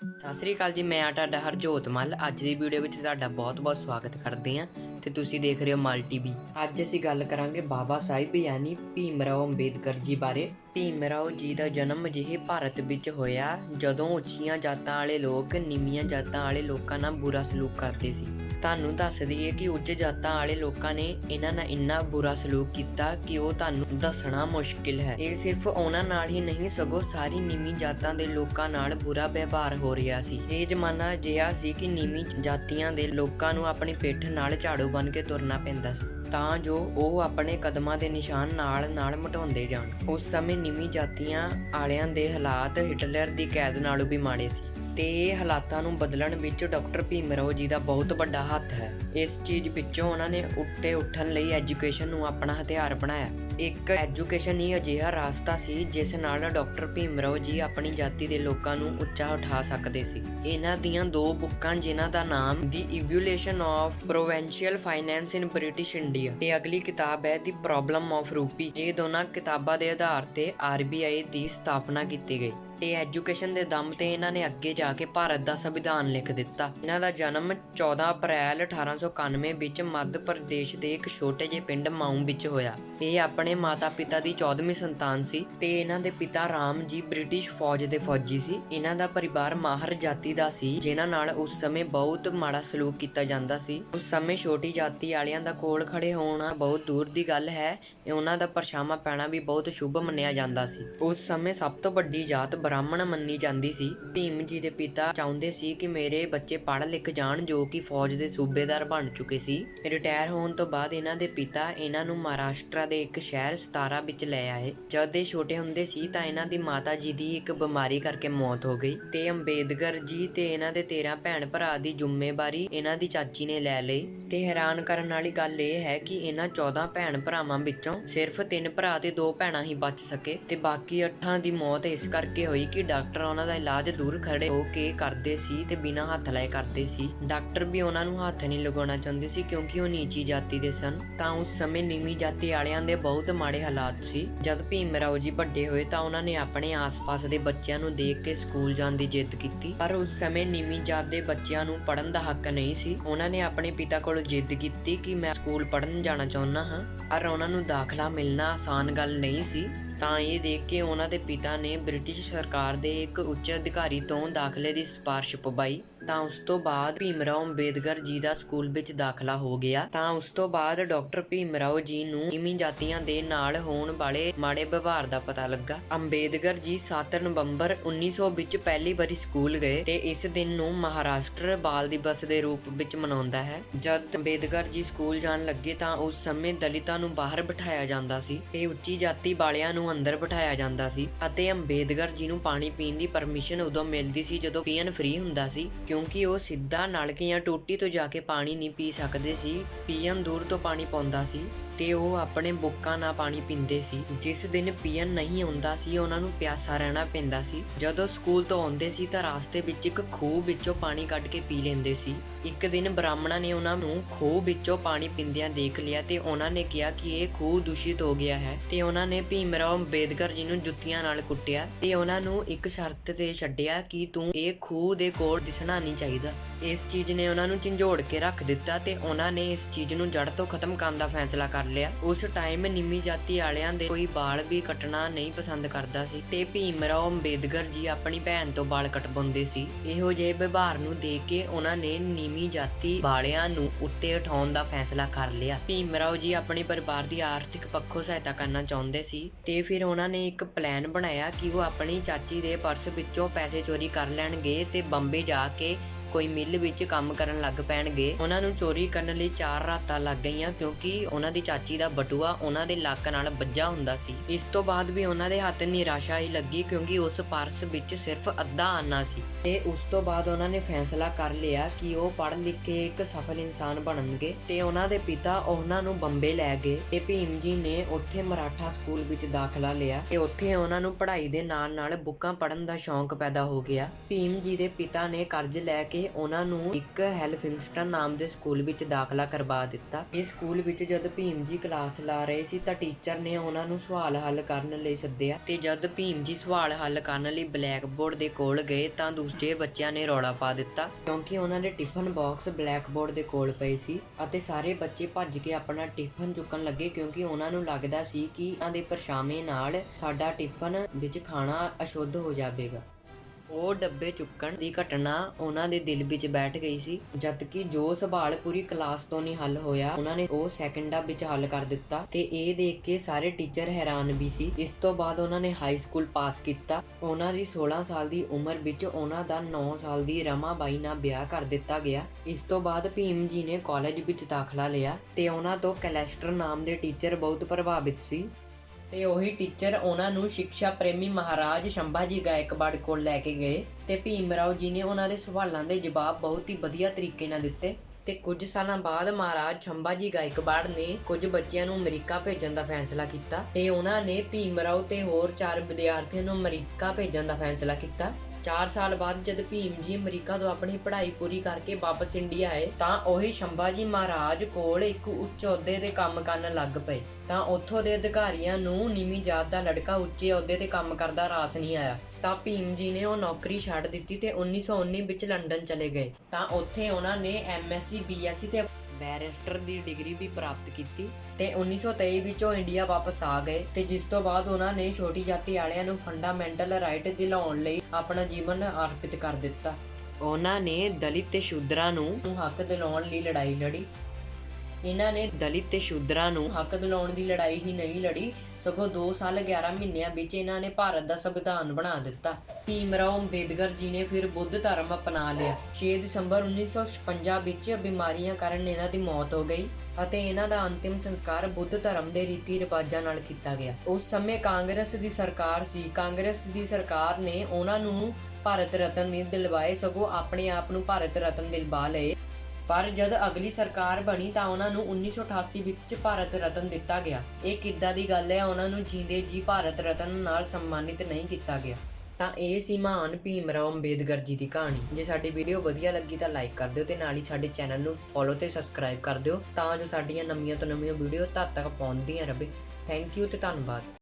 ਸਤਿ ਸ੍ਰੀ ਅਕਾਲ ਜੀ, ਮੈਂ ਆ ਤੁਹਾਡਾ ਹਰਜੋਤ ਮੱਲ। ਅੱਜ ਦੀ ਵੀਡੀਓ ਵਿੱਚ ਤੁਹਾਡਾ ਬਹੁਤ-ਬਹੁਤ ਸਵਾਗਤ ਕਰਦੇ ਹਾਂ। ਤੇ ਤੁਸੀਂ ਦੇਖ ਰਹੇ ਹੋ ਮਾਲਟੀ ਵੀ ਅੱਜ ਅਸੀਂ ਗੱਲ ਕਰਾਂਗੇ ਬਾਬਾ ਸਾਹਿਬ ਯਾਨੀ ਭੀਮ ਰਾਓ ਅੰਬੇਦਕਰ ਜੀ ਬਾਰੇ। ਭੀਮ ਰਾਓ ਜੀ ਦਾ ਜਨਮ ਅਜਿਹੇ ਭਾਰਤ ਵਿੱਚ ਹੋਇਆ, ਜਦੋਂ ਉੱਚੀਆਂ ਜਾਤਾਂ ਵਾਲੇ ਲੋਕ ਨੀਵੀਆਂ ਜਾਤਾਂ ਵਾਲੇ ਲੋਕਾਂ ਨਾਲ ਬੁਰਾ ਸਲੂਕ ਕਰਦੇ ਸੀ। ਤੁਹਾਨੂੰ ਦੱਸ ਦਈਏ ਕਿ ਉੱਚ ਜਾਤਾਂ ਵਾਲੇ ਲੋਕਾਂ ਨੇ ਇਹਨਾਂ ਨਾਲ ਇੰਨਾ ਬੁਰਾ ਸਲੂਕ ਕੀਤਾ ਕਿ ਉਹ ਤੁਹਾਨੂੰ ਦੱਸਣਾ ਮੁਸ਼ਕਿਲ ਹੈ। ਇਹ ਸਿਰਫ ਉਹਨਾਂ ਨਾਲ ਹੀ ਨਹੀਂ, ਸਗੋਂ ਸਾਰੀ ਨੀਵੀਂ ਜਾਤਾਂ ਦੇ ਲੋਕਾਂ ਨਾਲ ਬੁਰਾ ਵਿਵਹਾਰ ਹੋ ਰਿਹਾ ਸੀ। ਇਹ ਜ਼ਮਾਨਾ ਅਜਿਹਾ ਸੀ ਕਿ ਨੀਵੀਂ ਜਾਤੀਆਂ ਦੇ ਲੋਕਾਂ ਨੂੰ ਆਪਣੀ ਪਿੱਠ ਨਾਲ ਝਾੜੂ ਬਨ ਕੇ ਤੁਰਨਾ ਪੈਂਦਾ ਸੀ। ਤਾਂ ਜੋ ਉਹ ਆਪਣੇ ਕਦਮਾਂ ਦੇ ਨਿਸ਼ਾਨ ਨਾਲ ਨਾਲ ਮਟਾਉਂਦੇ ਜਾਣ। ਉਸ ਸਮੇਂ ਨਿਮੀ ਜਾਤੀਆਂ ਵਾਲਿਆਂ ਦੇ ਹਾਲਾਤ ਹਿਟਲਰ ਦੀ ਕੈਦ ਨਾਲੋਂ ਵੀ ਮਾੜੇ ਸੀ। ਤੇ ਇਹ ਹਾਲਾਤਾਂ ਨੂੰ ਬਦਲਣ ਵਿੱਚ ਡਾਕਟਰ ਭੀਮ ਰਾਓ ਜੀ ਦਾ ਬਹੁਤ ਵੱਡਾ ਹੱਥ ਹੈ। ਇਸ ਚੀਜ਼ ਪਿੱਛੋਂ ਉਹਨਾਂ ਨੇ ਉੱਤੇ ਉੱਠਣ ਲਈ ਐਜੂਕੇਸ਼ਨ ਨੂੰ ਆਪਣਾ ਹਥਿਆਰ ਬਣਾਇਆ। ਇੱਕ ਐਜੂਕੇਸ਼ਨ ਹੀ ਅਜਿਹਾ ਰਾਸਤਾ ਸੀ ਜਿਸ ਨਾਲ ਡਾਕਟਰ ਭੀਮ ਰਾਓ ਜੀ ਆਪਣੀ ਜਾਤੀ ਦੇ ਲੋਕਾਂ ਨੂੰ ਉੱਚਾ ਉਠਾ ਸਕਦੇ ਸੀ। ਇਹਨਾਂ ਦੀਆਂ ਦੋ ਬੁੱਕਾਂ ਜਿਨ੍ਹਾਂ ਦਾ ਨਾਮ the evolution of provincial finance in British India ਤੇ ਅਗਲੀ ਕਿਤਾਬ ਹੈ ਦੀ ਪ੍ਰੋਬਲਮ ਆਫ ਰੂਪੀ ਇਹ ਦੋਨਾਂ ਕਿਤਾਬਾਂ ਦੇ ਆਧਾਰ ਤੇ ਆਰਬੀਆਈ ਦੀ ਸਥਾਪਨਾ ਕੀਤੀ ਗਈ। ਤੇ ਐਜੂਕੇਸ਼ਨ ਦੇ ਦਮ ਤੇ ਇਹਨਾਂ ਨੇ ਅੱਗੇ ਜਾ ਕੇ ਭਾਰਤ ਦਾ ਸੰਵਿਧਾਨ ਲਿਖ ਦਿੱਤਾ। ਇਹਨਾਂ ਦਾ ਜਨਮ 14 ਅਪ੍ਰੈਲ 1891 ਵਿੱਚ ਮੱਧ ਪ੍ਰਦੇਸ਼ ਦੇ ਇੱਕ ਛੋਟੇ ਜਿਹੇ ਪਿੰਡ ਮਾਊਂ ਵਿੱਚ ਹੋਇਆ। ਇਹ ਆਪਣੇ ਮਾਤਾ-ਪਿਤਾ ਦੀ 14ਵੀਂ ਸੰਤਾਨ ਸੀ ਤੇ ਇਹਨਾਂ ਦੇ ਪਿਤਾ ਰਾਮ ਜੀ ਬ੍ਰਿਟਿਸ਼ ਫੌਜ ਦੇ ਫੌਜੀ ਸੀ। ਇਹਨਾਂ ਦਾ ਪਰਿਵਾਰ ਮਾਹਰ ਜਾਤੀ ਦਾ ਸੀ, ਜਿਨ੍ਹਾਂ ਨਾਲ ਉਸ ਸਮੇਂ ਬਹੁਤ ਮਾੜਾ ਸਲੂਕ ਕੀਤਾ ਜਾਂਦਾ ਸੀ। ਉਸ ਸਮੇਂ ਛੋਟੀ ਜਾਤੀ ਵਾਲਿਆਂ ਦਾ ਕੋਲ ਖੜੇ ਹੋਣਾ ਬਹੁਤ ਦੂਰ ਦੀ ਗੱਲ ਹੈ ਉਹਨਾਂ ਦਾ ਪਰਛਾਵਾਂ ਪੈਣਾ ਵੀ ਬਹੁਤ ਸ਼ੁਭ ਮੰਨਿਆ ਜਾਂਦਾ ਸੀ। ਉਸ ਸਮੇਂ ਸਭ ਤੋਂ ਵੱਡੀ ਜਾਤ ਬ੍ਰਾਹਮਣ ਮੰਨੀ ਜਾਂਦੀ ਸੀ। ਭੀਮ ਜੀ ਦੇ ਪਿਤਾ ਚਾਹੁੰਦੇ ਸੀ ਕਿ ਮੇਰੇ ਬੱਚੇ ਪੜ੍ਹ ਲਿਖ ਜਾਣ, ਜੋ ਕਿ ਫੌਜ ਦੇ ਸੂਬੇਦਾਰ ਬਣ ਚੁੱਕੇ ਸੀ। ਰਿਟਾਇਰ ਹੋਣ ਤੋਂ ਬਾਅਦ ਇਹਨਾਂ ਦੇ ਪਿਤਾ ਇਹਨਾਂ ਨੂੰ ਮਹਾਰਾਸ਼ਟਰ ਦੇ ਇੱਕ ਸ਼ਹਿਰ ਸਤਾਰਾ ਵਿੱਚ ਲੈ ਆਏ। ਜਦ ਇਹ ਛੋਟੇ ਹੁੰਦੇ ਸੀ ਤਾਂ ਇਹਨਾਂ ਦੀ ਮਾਤਾ ਜੀ ਦੀ ਇੱਕ ਬਿਮਾਰੀ ਕਰਕੇ ਮੌਤ ਹੋ ਗਈ ਤੇ ਅੰਬੇਦਕਰ ਜੀ ਤੇ ਇਹਨਾਂ ਦੇ 13 ਭੈਣ ਭਰਾ ਦੀ ਜ਼ਿੰਮੇਵਾਰੀ ਇਹਨਾਂ ਦੀ ਚਾਚੀ ਨੇ ਲੈ ਲਈ। ਤੇ ਹੈਰਾਨ ਕਰਨ ਵਾਲੀ ਗੱਲ ਇਹ ਹੈ ਕਿ ਇਹਨਾਂ 14 ਭੈਣ ਭਰਾਵਾਂ ਵਿੱਚੋਂ ਸਿਰਫ 3 ਭਰਾ ਤੇ 2 ਭੈਣਾਂ ਹੀ ਬਚ ਸਕੇ ਤੇ ਬਾਕੀ 8 ਦੀ ਮੌਤ ਇਸ ਕਰਕੇ ਹੋਈ ਕਿ ਡਾਕਟਰ ਉਹਨਾਂ ਦਾ ਇਲਾਜ ਦੂਰ ਖੜੇ ਹੋ ਕੇ ਕਰਦੇ ਸੀ ਤੇ ਬਿਨਾਂ ਹੱਥ ਲਾਏ ਕਰਦੇ ਸੀ। ਡਾਕਟਰ ਵੀ ਉਹਨਾਂ ਨੂੰ ਹੱਥ ਨਹੀਂ ਲਗਾਉਣਾ ਚਾਹੁੰਦੇ ਸੀ ਕਿਉਂਕਿ ਉਹ ਨੀਚੀ ਜਾਤੀ ਦੇ ਸਨ। ਤਾਂ ਉਸ ਸਮੇਂ ਨੀਵੀਂ ਜਾਤੀ ਵਾਲਿਆਂ ਦੇ ਬਹੁਤ ਮਾੜੇ ਹਾਲਾਤ ਸੀ। ਜਦ ਭੀਮ ਰਾਓ ਜੀ ਵੱਡੇ ਹੋਏ ਤਾਂ ਉਹਨਾਂ ਨੇ ਆਪਣੇ ਆਸ-ਪਾਸ ਦੇ ਬੱਚਿਆਂ ਨੂੰ ਦੇਖ ਕੇ ਸਕੂਲ ਜਾਣ ਦੀ ਜਿੱਦ ਕੀਤੀ। ਪਰ ਉਸ ਸਮੇਂ ਨੀਵੀਂ ਜਾਤ ਦੇ ਬੱਚਿਆਂ ਨੂੰ ਪੜ੍ਹਨ ਦਾ ਹੱਕ ਨਹੀਂ ਸੀ। ਉਹਨਾਂ ਨੇ ਆਪਣੇ ਪਿਤਾ ਕੋਲ ਜਿੱਦ ਕੀਤੀ ਕਿ ਮੈਂ ਸਕੂਲ ਪੜ੍ਹਨ ਜਾਣਾ ਚਾਹੁੰਦਾ ਹਾਂ। ਪਰ ਉਹਨਾਂ ਨੂੰ ਦਾਖਲਾ ਮਿਲਣਾ ਆਸਾਨ ਗੱਲ ਨਹੀਂ ਸੀ। ਤਾਂ ਇਹ ਦੇਖ ਕੇ ਉਹਨਾਂ ਦੇ ਪਿਤਾ ਨੇ ਬ੍ਰਿਟਿਸ਼ ਸਰਕਾਰ ਦੇ ਇੱਕ ਉੱਚ ਅਧਿਕਾਰੀ ਤੋਂ ਦਾਖਲੇ ਦੀ ਸਿਫਾਰਿਸ਼ ਪਵਾਈ ਤਾਂ ਉਸ ਤੋਂ ਬਾਅਦ ਭੀਮ ਰਾਓ ਅੰਬੇਦਕਰ ਜੀ ਦਾ ਸਕੂਲ ਵਿੱਚ ਦਾਖਲਾ ਹੋ ਗਿਆ। ਤਾਂ ਉਸ ਤੋਂ ਬਾਅਦ ਡਾਕਟਰ ਭੀਮ ਰਾਓ ਜੀ ਨੂੰ ਨੀਵੀਂ ਜਾਤੀਆਂ ਦੇ ਨਾਲ ਹੋਣ ਵਾਲੇ ਮਾੜੇ ਵਿਵਹਾਰ ਦਾ ਪਤਾ ਲੱਗਾ। ਅੰਬੇਦਕਰ ਜੀ 7 ਨਵੰਬਰ 1900 ਵਿੱਚ ਪਹਿਲੀ ਵਾਰੀ ਸਕੂਲ ਗਏ ਤੇ ਇਸ ਦਿਨ ਨੂੰ ਮਹਾਰਾਸ਼ਟਰ ਬਾਲ ਦਿਵਸ ਦੇ ਰੂਪ ਵਿੱਚ ਮਨਾਉਂਦਾ ਹੈ। ਜਦ ਅੰਬੇਦਕਰ ਜੀ ਸਕੂਲ ਜਾਣ ਲੱਗੇ ਤਾਂ ਉਸ ਸਮੇਂ ਦਲਿਤਾਂ ਨੂੰ ਬਾਹਰ ਬਿਠਾਇਆ ਜਾਂਦਾ ਸੀ। ਤੇ ਉੱਚੀ ਜਾਤੀ ਵਾਲਿਆਂ ਨੂੰ ਅੰਦਰ ਬਿਠਾਇਆ ਜਾਂਦਾ ਸੀ ਅਤੇ ਅੰਬੇਦਕਰ ਜੀ ਨੂੰ ਪਾਣੀ ਪੀਣ ਦੀ ਪਰਮਿਸ਼ਨ ਉਦੋਂ ਮਿਲਦੀ ਸੀ ਜਦੋਂ ਪੀਣ ਫ੍ਰੀ ਹੁੰਦਾ ਸੀ ਕਿਉਂਕਿ ਉਹ ਸਿੱਧਾ ਨਲਕੇ ਜਾਂ ਟੂਟੀ ਤੋਂ ਜਾ ਕੇ ਪਾਣੀ ਨਹੀਂ ਪੀ ਸਕਦੇ ਸੀ। ਪੀਐਮ ਦੂਰ ਤੋਂ ਪਾਣੀ ਪਾਉਂਦਾ ਸੀ। ਤੇ ਉਹ ਆਪਣੇ ਬੁੱਕਾਂ ਨਾਲ ਪਾਣੀ ਪੀਂਦੇ ਸੀ। ਜਿਸ ਦਿਨ ਪੀਣ ਨਹੀਂ ਆਉਂਦਾ ਸੀ, ਉਹਨਾਂ ਨੂੰ ਪਿਆਸਾ ਰਹਿਣਾ ਪੈਂਦਾ ਸੀ। ਜਦੋਂ ਸਕੂਲ ਤੋਂ ਆਉਂਦੇ ਸੀ ਤਾਂ ਰਾਸਤੇ ਵਿੱਚ ਇੱਕ ਖੂਹ ਵਿੱਚੋਂ ਪਾਣੀ ਕੱਢ ਕੇ ਪੀ ਲੈਂਦੇ ਸੀ। ਇੱਕ ਦਿਨ ਬ੍ਰਾਹਮਣਾਂ ਨੇ ਉਹਨਾਂ ਨੂੰ ਖੂਹ ਵਿੱਚੋਂ ਪਾਣੀ ਪੀਂਦਿਆਂ ਦੇਖ ਲਿਆ ਤੇ ਉਹਨਾਂ ਨੇ ਕਿਹਾ ਕਿ ਇਹ ਖੂਹ ਦੂਸ਼ਿਤ ਹੋ ਗਿਆ ਹੈ। ਤੇ ਉਹਨਾਂ ਨੇ ਭੀਮ ਰਾਓ ਅੰਬੇਦਕਰ ਜੀ ਨੂੰ ਜੁੱਤੀਆਂ ਨਾਲ ਕੁੱਟਿਆ ਤੇ ਉਹਨਾਂ ਨੂੰ ਇੱਕ ਸ਼ਰਤ ਤੇ ਛੱਡਿਆ ਕਿ ਤੂੰ ਇਹ ਖੂਹ ਦੇ ਕੋਲ ਦਿਸਣਾ ਨਹੀਂ ਚਾਹੀਦਾ। ਇਸ ਚੀਜ਼ ਨੇ ਉਹਨਾਂ ਨੂੰ ਝੰਜੋੜ ਕੇ ਰੱਖ ਦਿੱਤਾ ਤੇ ਉਹਨਾਂ ਨੇ ਇਸ ਚੀਜ਼ ਨੂੰ ਜੜ ਤੋਂ ਖਤਮ ਕਰਨ ਦਾ ਫੈਸਲਾ ਕਰ ਲਿਆ। ਉਸ ਟਾਈਮ ਨਿੰਮੀ ਜਾਤੀ ਵਾਲਿਆਂ ਦੇ ਕੋਈ ਵਾਲ ਵੀ ਕੱਟਣਾ ਨਹੀਂ ਪਸੰਦ ਕਰਦਾ ਸੀ ਤੇ ਭੀਮ ਰਾਓ ਅੰਬੇਦਕਰ ਜੀ ਆਪਣੀ ਭੈਣ ਤੋਂ ਵਾਲ ਕਟਵਾਉਂਦੇ ਸੀ। ਇਹੋ ਜਿਹੇ ਵਿਵਹਾਰ ਨੂੰ ਦੇਖ ਕੇ ਉਹਨਾਂ ਨੇ ਨੀਵੀਂ ਜਾਤੀ ਵਾਲਿਆਂ ਨੂੰ ਉੱਤੇ ਉਠਾਉਣ ਦਾ ਫੈਸਲਾ ਕਰ ਲਿਆ। ਭੀਮ ਰਾਓ ਜੀ ਆਪਣੇ ਪਰਿਵਾਰ ਦੀ ਆਰਥਿਕ ਪੱਖੋਂ ਸਹਾਇਤਾ ਕਰਨਾ ਚਾਹੁੰਦੇ ਸੀ ਤੇ ਫਿਰ ਉਹਨਾਂ ਨੇ ਇੱਕ ਪਲਾਨ ਬਣਾਇਆ ਕਿ ਉਹ ਆਪਣੀ ਚਾਚੀ ਦੇ ਪਰਸ ਵਿੱਚੋਂ ਪੈਸੇ ਚੋਰੀ ਕਰ ਲੈਣਗੇ ਤੇ ਬੰਬੇ ਜਾ ਕੇ ਕੋਈ ਮਿੱਲ ਵਿੱਚ ਕੰਮ ਕਰਨ ਲੱਗ ਪੈਣਗੇ। ਉਹਨਾਂ ਨੂੰ ਚੋਰੀ ਕਰਨ ਲਈ ਚਾਰ ਰਾਤਾਂ ਲੱਗ ਗਈਆਂ ਕਿਉਂਕਿ ਉਹਨਾਂ ਦੀ ਚਾਚੀ ਦਾ ਬਟੂਆ ਉਹਨਾਂ ਦੇ ਲੱਕ ਨਾਲ ਵੱਜਾ ਹੁੰਦਾ ਸੀ। ਇਸ ਤੋਂ ਬਾਅਦ ਵੀ ਉਹਨਾਂ ਦੇ ਹੱਥ ਨਿਰਾਸ਼ਾ ਹੀ ਲੱਗੀ ਕਿਉਂਕਿ ਉਸ ਪਰਸ ਵਿੱਚ ਸਿਰਫ ਅੱਧਾ ਆਨਾ ਸੀ। ਤੇ ਉਸ ਤੋਂ ਬਾਅਦ ਉਹਨਾਂ ਨੇ ਫੈਸਲਾ ਕਰ ਲਿਆ ਕਿ ਉਹ ਪੜ੍ਹ ਲਿਖ ਕੇ ਇੱਕ ਸਫਲ ਇਨਸਾਨ ਬਣਨਗੇ ਤੇ ਉਹਨਾਂ ਦੇ ਪਿਤਾ ਉਹਨਾਂ ਨੂੰ ਬੰਬੇ ਲੈ ਗਏ। ਤੇ ਭੀਮ ਜੀ ਨੇ ਉੱਥੇ ਮਰਾਠਾ ਸਕੂਲ ਵਿੱਚ ਦਾਖਲਾ ਲਿਆ ਤੇ ਉੱਥੇ ਉਹਨਾਂ ਨੂੰ ਪੜ੍ਹਾਈ ਦੇ ਨਾਲ ਨਾਲ ਬੁੱਕਾਂ ਪੜ੍ਹਨ ਦਾ ਸ਼ੌਂਕ ਪੈਦਾ ਹੋ ਗਿਆ। ਭੀਮ ਜੀ ਦੇ ਪਿਤਾ ਨੇ ਕਰਜ਼ ਲੈ ਕੇ ਨੇ ਉਹਨਾਂ ਨੂੰ ਇੱਕ ਹੈਲਫਿੰਗਸਟਨ ਨਾਮ ਦੇ ਸਕੂਲ ਵਿੱਚ ਦਾਖਲਾ ਕਰਵਾ ਦਿੱਤਾ। ਇਸ ਸਕੂਲ ਵਿੱਚ ਜਦ ਭੀਮ ਜੀ ਕਲਾਸ ਲਾ ਰਹੇ ਸੀ ਤਾਂ ਟੀਚਰ ਨੇ ਉਹਨਾਂ ਨੂੰ ਸਵਾਲ ਹੱਲ ਕਰਨ ਲਈ ਸੱਦਿਆ ਤੇ ਜਦ ਭੀਮ ਜੀ ਸਵਾਲ ਹੱਲ ਕਰਨ ਲਈ ਬਲੈਕ ਬੋਰਡ ਦੇ ਕੋਲ ਗਏ ਤਾਂ ਦੂਜੇ ਬੱਚਿਆਂ ਨੇ ਰੌਲਾ ਪਾ ਦਿੱਤਾ ਕਿਉਂਕਿ ਉਹਨਾਂ ਦੇ ਟਿਫਨ ਬਾਕਸ ਬਲੈਕ ਬੋਰਡ ਦੇ ਕੋਲ ਪਏ ਸੀ ਅਤੇ ਸਾਰੇ ਬੱਚੇ ਭੱਜ ਕੇ ਆਪਣਾ ਟਿਫਨ ਚੁੱਕਣ ਲੱਗੇ ਕਿਉਂਕਿ ਉਹਨਾਂ ਨੂੰ ਲੱਗਦਾ ਸੀ ਕਿ ਇਹਨਾਂ ਦੇ ਪਰਛਾਵੇਂ ਨਾਲ ਸਾਡਾ ਟਿਫਨ ਵਿੱਚ ਖਾਣਾ ਅਸ਼ੁੱਧ ਹੋ ਜਾਵੇਗਾ। ਉਹ ਡੱਬੇ ਚੁੱਕਣ ਦੀ ਘਟਨਾ ਉਹਨਾਂ ਦੇ ਦਿਲ ਵਿੱਚ ਬੈਠ ਗਈ ਸੀ। ਜਦਕਿ ਜੋ ਸਵਾਲ ਪੂਰੀ ਕਲਾਸ ਤੋਂ ਨਹੀਂ ਹੱਲ ਹੋਇਆ, ਉਹਨਾਂ ਨੇ ਉਹ ਸੈਕਿੰਡਾਂ ਵਿੱਚ ਹੱਲ ਕਰ ਦਿੱਤਾ ਤੇ ਇਹ ਦੇਖ ਕੇ ਸਾਰੇ ਟੀਚਰ ਹੈਰਾਨ ਵੀ ਸੀ। ਇਸ ਤੋਂ ਬਾਅਦ ਉਹਨਾਂ ਨੇ ਹਾਈ ਸਕੂਲ ਪਾਸ ਕੀਤਾ। ਉਹਨਾਂ ਦੀ 16 ਸਾਲ ਦੀ ਉਮਰ ਵਿੱਚ ਉਹਨਾਂ ਦਾ 9 ਸਾਲ ਦੀ ਰਮਾ ਬਾਈ ਨਾਲ ਵਿਆਹ ਕਰ ਦਿੱਤਾ ਗਿਆ। ਇਸ ਤੋਂ ਬਾਅਦ ਭੀਮ ਜੀ ਨੇ ਕਾਲਜ ਵਿੱਚ ਦਾਖਲਾ ਲਿਆ ਤੇ ਉਹਨਾਂ ਤੋਂ ਕੈਲੈਸਟਰ ਨਾਮ ਦੇ ਟੀਚਰ ਬਹੁਤ ਪ੍ਰਭਾਵਿਤ ਸੀ। ਤੇ ਉਹੀ ਟੀਚਰ ਉਹਨਾਂ ਨੂੰ ਸਿੱਖਿਆ ਪ੍ਰੇਮੀ ਮਹਾਰਾਜ ਸ਼ੰਭਾਜੀ ਗਾਇਕਵਾੜ ਕੋਲ ਲੈ ਕੇ ਗਏ ਤੇ ਭੀਮ ਰਾਓ ਜੀ ਨੇ ਉਹਨਾਂ ਦੇ ਸਵਾਲਾਂ ਦੇ ਜਵਾਬ ਬਹੁਤ ਹੀ ਵਧੀਆ ਤਰੀਕੇ ਨਾਲ ਦਿੱਤੇ ਤੇ ਕੁਝ ਸਾਲਾਂ ਬਾਅਦ ਮਹਾਰਾਜ ਸ਼ੰਭਾਜੀ ਗਾਇਕਵਾੜ ਨੇ ਕੁਝ ਬੱਚਿਆਂ ਨੂੰ ਅਮਰੀਕਾ ਭੇਜਣ ਦਾ ਫੈਸਲਾ ਕੀਤਾ ਤੇ ਉਹਨਾਂ ਨੇ ਭੀਮ ਰਾਓ ਤੇ ਹੋਰ ਚਾਰ ਵਿਦਿਆਰਥੀਆਂ ਨੂੰ ਅਮਰੀਕਾ ਭੇਜਣ ਦਾ ਫੈਸਲਾ ਕੀਤਾ। 4 ਸਾਲ ਬਾਅਦ ਜਦ ਭੀਮ ਜੀ ਅਮਰੀਕਾ ਤੋਂ ਆਪਣੀ ਪੜ੍ਹਾਈ ਪੂਰੀ ਕਰਕੇ ਵਾਪਸ ਇੰਡੀਆ ਆਏ, ਤਾਂ ਉਹੀ ਸ਼ੰਭਾਜੀ ਮਹਾਰਾਜ ਕੋਲ ਇੱਕ ਉੱਚ ਅਹੁਦੇ ਤੇ ਕੰਮ ਕਰਨ ਲੱਗ ਪਏ। ਤਾਂ ਉੱਥੋਂ ਦੇ ਅਧਿਕਾਰੀਆਂ ਨੂੰ ਨੀਵੀਂ ਜਾਤ ਦਾ ਲੜਕਾ ਉੱਚੇ ਅਹੁਦੇ ਤੇ ਕੰਮ ਕਰਦਾ ਰਾਸ ਨਹੀਂ ਆਇਆ। ਤਾਂ ਭੀਮ ਜੀ ਨੇ ਉਹ ਨੌਕਰੀ ਛੱਡ ਦਿੱਤੀ ਤੇ 1919 ਵਿੱਚ ਲੰਡਨ ਚਲੇ ਗਏ। ਤਾਂ ਉੱਥੇ ਉਹਨਾਂ ਨੇ ਐਮਐਸਸੀ ਬੀਐਸਸੀ ਤੇ ਬੈਰਿਸਟਰ ਦੀ ਡਿਗਰੀ ਵੀ ਪ੍ਰਾਪਤ ਕੀਤੀ ਤੇ 1923 ਵਿੱਚ ਉਹ ਇੰਡੀਆ ਵਾਪਸ ਆ ਗਏ ਤੇ ਜਿਸ ਤੋਂ ਬਾਅਦ ਉਹਨਾਂ ਨੇ ਛੋਟੀ ਜਾਤੀ ਵਾਲਿਆਂ ਨੂੰ ਫੰਡਾਮੈਂਟਲ ਰਾਈਟ ਦਿਲਾਉਣ ਲਈ ਆਪਣਾ ਜੀਵਨ ਅਰਪਿਤ ਕਰ ਦਿੱਤਾ। ਉਹਨਾਂ ਨੇ ਦਲਿਤ ਤੇ ਸ਼ੂਦਰਾਂ ਨੂੰ ਹੱਕ ਦਿਲਾਉਣ ਲਈ ਲੜਾਈ ਲੜੀ। ਇਹਨਾਂ ਨੇ ਦਲਿਤ ਤੇ ਸ਼ੂਦਰਾਂ ਨੂੰ ਹੱਕ ਦਿਲਾਉਣ ਦੀ ਲੜਾਈ ਹੀ ਨਹੀਂ ਲੜੀ। ਸਗੋਂ 2 ਸਾਲ 11 ਮਹੀਨਿਆਂ ਵਿੱਚ ਇਹਨਾਂ ਨੇ ਭਾਰਤ ਦਾ ਸੰਵਿਧਾਨ ਬਣਾ ਦਿੱਤਾ। ਭੀਮਰਾਓ ਅੰਬੇਦਕਰ ਜੀ ਨੇ ਫਿਰ ਬੁੱਧ ਧਰਮ ਅਪਣਾ ਲਿਆ। 6 ਦਸੰਬਰ 1956 ਵਿੱਚ ਬਿਮਾਰੀਆਂ ਕਾਰਨ ਇਹਨਾਂ ਦੀ ਮੌਤ ਹੋ ਗਈ ਅਤੇ ਇਹਨਾਂ ਦਾ ਅੰਤਿਮ ਸੰਸਕਾਰ ਬੁੱਧ ਧਰਮ ਦੇ ਰੀਤੀ ਰਿਵਾਜਾਂ ਨਾਲ ਕੀਤਾ ਗਿਆ। ਉਸ ਸਮੇਂ ਕਾਂਗਰਸ ਦੀ ਸਰਕਾਰ ਸੀ। ਕਾਂਗਰਸ ਦੀ ਸਰਕਾਰ ਨੇ ਉਹਨਾਂ ਨੂੰ ਭਾਰਤ ਰਤਨ ਨਹੀਂ ਦਿਲਵਾਏ। ਸਗੋਂ ਆਪਣੇ ਆਪ ਨੂੰ ਭਾਰਤ ਰਤਨ ਦਿਲਵਾ ਲਏ। ਪਰ ਜਦ ਅਗਲੀ ਸਰਕਾਰ ਬਣੀ ਤਾਂ ਉਹਨਾਂ ਨੂੰ 1988 ਵਿੱਚ ਭਾਰਤ ਰਤਨ ਦਿੱਤਾ ਗਿਆ। ਇਹ ਕਿੱਦਾਂ ਦੀ ਗੱਲ ਹੈ? ਉਹਨਾਂ ਨੂੰ ਜੀਂਦੇ ਜੀ ਭਾਰਤ ਰਤਨ ਨਾਲ ਸਨਮਾਨਿਤ ਨਹੀਂ ਕੀਤਾ ਗਿਆ। ਤਾਂ ਇਹ ਸੀ ਮਹਾਨ ਭੀਮ ਰਾਓ ਅੰਬੇਦਕਰ ਜੀ ਦੀ ਕਹਾਣੀ। ਜੇ ਸਾਡੀ ਵੀਡੀਓ ਵਧੀਆ ਲੱਗੀ ਤਾਂ ਲਾਈਕ ਕਰ ਦਿਓ ਤੇ ਨਾਲ ਹੀ ਸਾਡੇ ਚੈਨਲ ਨੂੰ ਫੋਲੋ ਤੇ ਸਬਸਕ੍ਰਾਈਬ ਕਰ ਦਿਓ ਤਾਂ ਜੋ ਸਾਡੀਆਂ ਨਵੀਆਂ ਤੋਂ ਨਵੀਆਂ ਵੀਡੀਓ ਤਦ ਤੱਕ ਪਹੁੰਚਦੀਆਂ ਰਹੇ। ਥੈਂਕ ਯੂ ਤੇ ਧੰਨਵਾਦ।